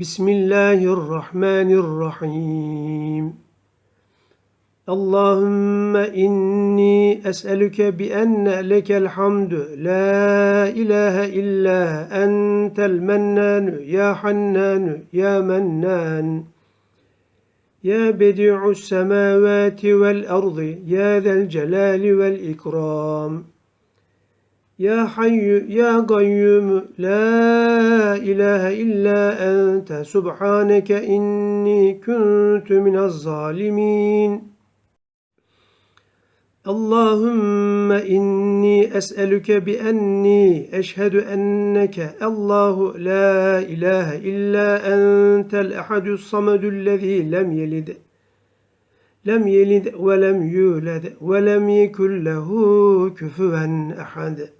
بسم الله الرحمن الرحيم اللهم إني أسألك بأن لك الحمد لا إله إلا أنت المنان يا حنان يا منان يا بديع السماوات والأرض يا ذا الجلال والإكرام يا حي يا قيوم لا إله إلا أنت سبحانك إني كنت من الظالمين اللهم إني أسألك بأني أشهد أنك الله لا إله إلا أنت الأحد الصمد الذي لم يلد لم يلد ولم يولد ولم يكن له كفوا أحد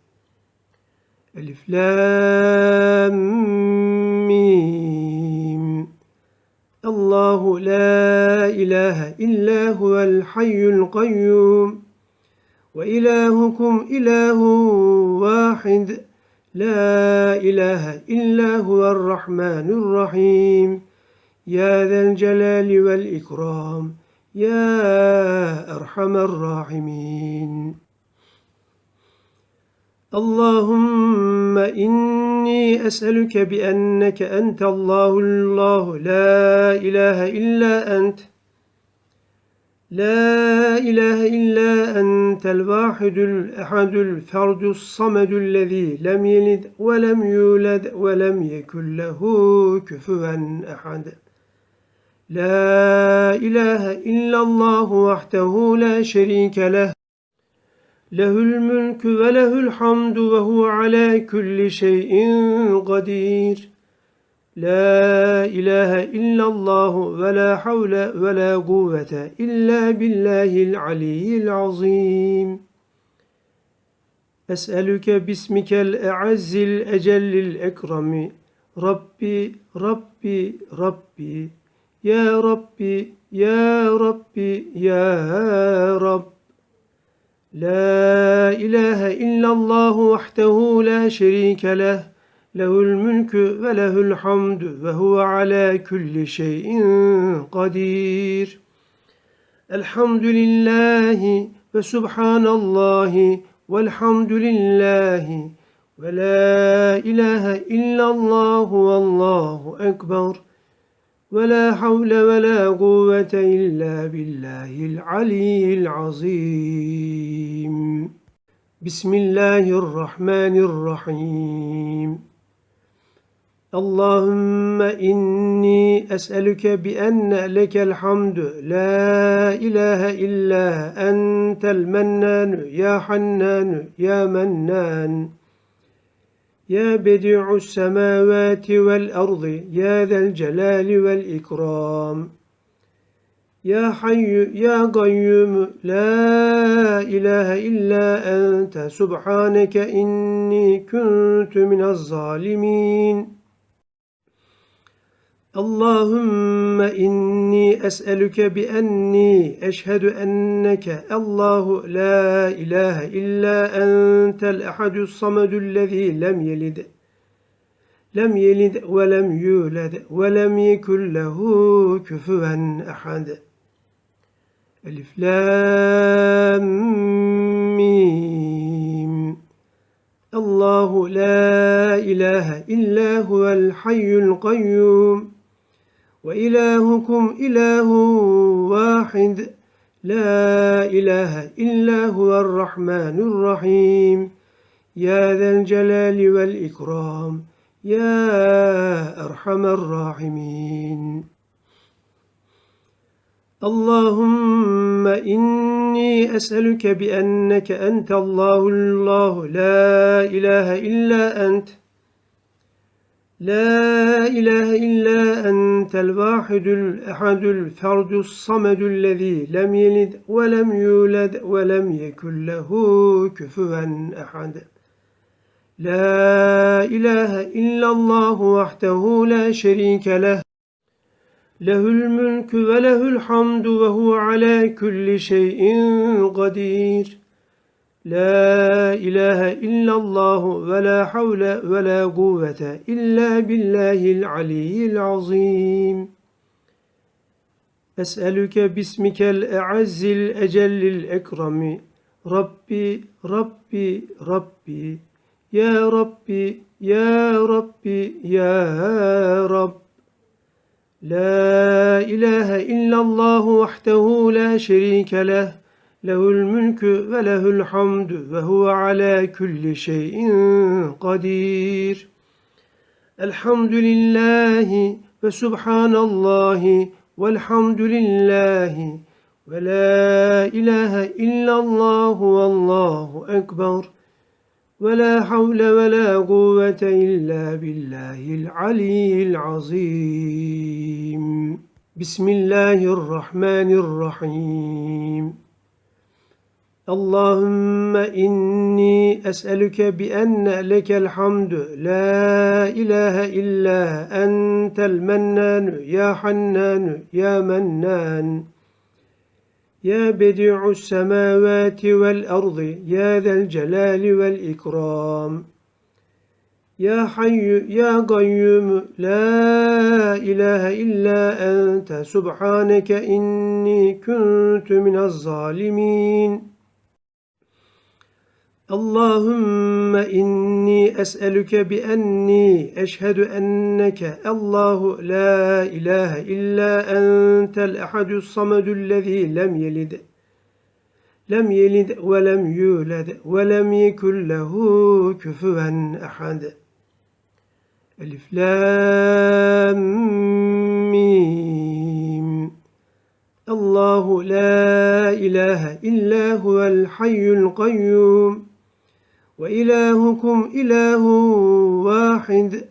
ألف لام ميم. الله لا إله إلا هو الحي القيوم. وإلهكم إله واحد. لا إله إلا هو الرحمن الرحيم. يا ذا الجلال والإكرام. يا أرحم الراحمين. اللهم إني أسألك بأنك أنت الله الله لا إله إلا أنت لا إله إلا أنت الواحد الأحد الفرد الصمد الذي لم يلد ولم يولد ولم يكن له كفوا أحد لا إله إلا الله وحده لا شريك له. له الملك وله الحمد وهو على كل شيء قدير. لا إله إلا الله ولا حول ولا قوة إلا بالله العلي العظيم. أسألك باسمك الأعز الأجل الأكرم. ربي ربي ربي. يا ربي يا ربي يا رب لا إله إلا الله وحده لا شريك له له الملك وله الحمد وهو على كل شيء قدير الحمد لله وسبحان الله والحمد لله ولا إله إلا الله والله أكبر ولا حول ولا قوة إلا بالله العلي العظيم. بسم الله الرحمن الرحيم. اللهم إني أسألك بأن لك الحمد. لا إله إلا أنت المنان يا حنان يا منان. يا بديع السماوات والأرض يا ذا الجلال والإكرام. يا حي يا قيوم لا إله إلا أنت سبحانك إني كنت من الظالمين. اللهم إني أسألك بأني أشهد أنك الله لا إله إلا أنت الأحد الصمد الذي لم يلد لم يلد ولم يولد ولم يكن له كفوا أحد. ألف لام ميم. الله لا إله إلا هو الحي القيوم. وإلهكم إله واحد. لا إله إلا هو الرحمن الرحيم. يا ذا الجلال والإكرام. يا أرحم الراحمين. اللهم إني أسألك بأنك أنت الله. الله لا إله إلا أنت. لا إله إلا أنت الواحد الأحد الفرد الصمد الذي لم يلد ولم يولد ولم يكن له كفوا أحد. لا إله إلا الله وحده لا شريك له. له الملك وله الحمد وهو على كل شيء قدير. لا إله إلا الله ولا حول ولا قوة إلا بالله العلي العظيم. أسألك باسمك الأعز الأجل الأكرم. ربي ربي ربي. يا ربي يا ربي يا رب. لا إله إلا الله وحده لا شريك له. له الملك وله الحمد وهو على كل شيء قدير الحمد لله وسبحان الله والحمد لله ولا إله إلا الله والله أكبر ولا حول ولا قوة إلا بالله العلي العظيم بسم الله الرحمن الرحيم اللهم إني أسألك بأن لك الحمد. لا إله إلا أنت المنان يا حنان يا منان. يا بديع السماوات والأرض يا ذا الجلال والإكرام. يا حي يا قيوم لا إله إلا أنت. سبحانك إني كنت من الظالمين. اللهم إني أسألك بأني أشهد أنك الله لا إله إلا أنت الأحد الصمد الذي لم يلد لم يلد ولم يولد ولم يكن له كفوا أحد. ألف لام ميم. الله لا إله إلا هو الحي القيوم. وإلهكم إله واحد.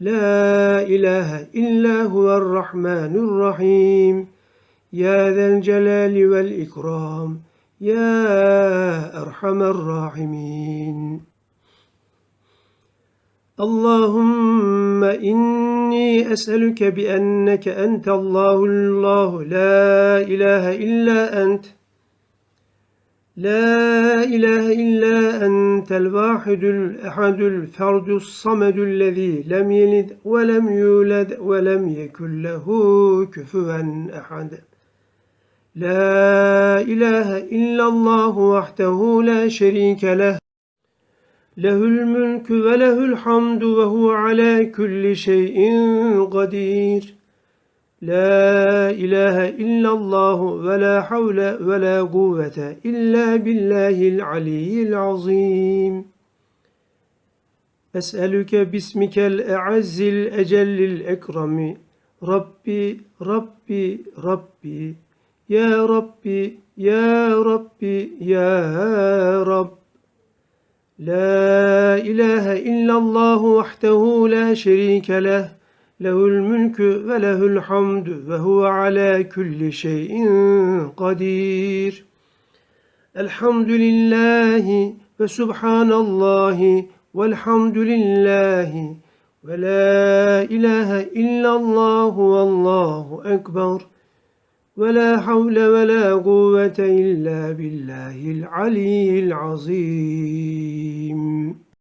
لا إله إلا هو الرحمن الرحيم. يا ذا الجلال والإكرام. يا أرحم الراحمين. اللهم إني أسألك بأنك أنت الله الله لا إله إلا أنت. لا إله إلا أنت الواحد الأحد الفرد الصمد الذي لم يلد ولم يولد ولم يكن له كفوا أحد. لا إله إلا الله وحده لا شريك له. له الملك وله الحمد وهو على كل شيء قدير. لا إله إلا الله ولا حول ولا قوة إلا بالله العلي العظيم. أسألك باسمك الأعز الأجل الأكرم. ربي ربي ربي. يا ربي يا ربي يا رب. لا إله إلا الله وحده لا شريك له. له الملك وله الحمد وهو على كل شيء قدير الحمد لله وسبحان الله والحمد لله ولا إله إلا الله والله أكبر ولا حول ولا قوة إلا بالله العلي العظيم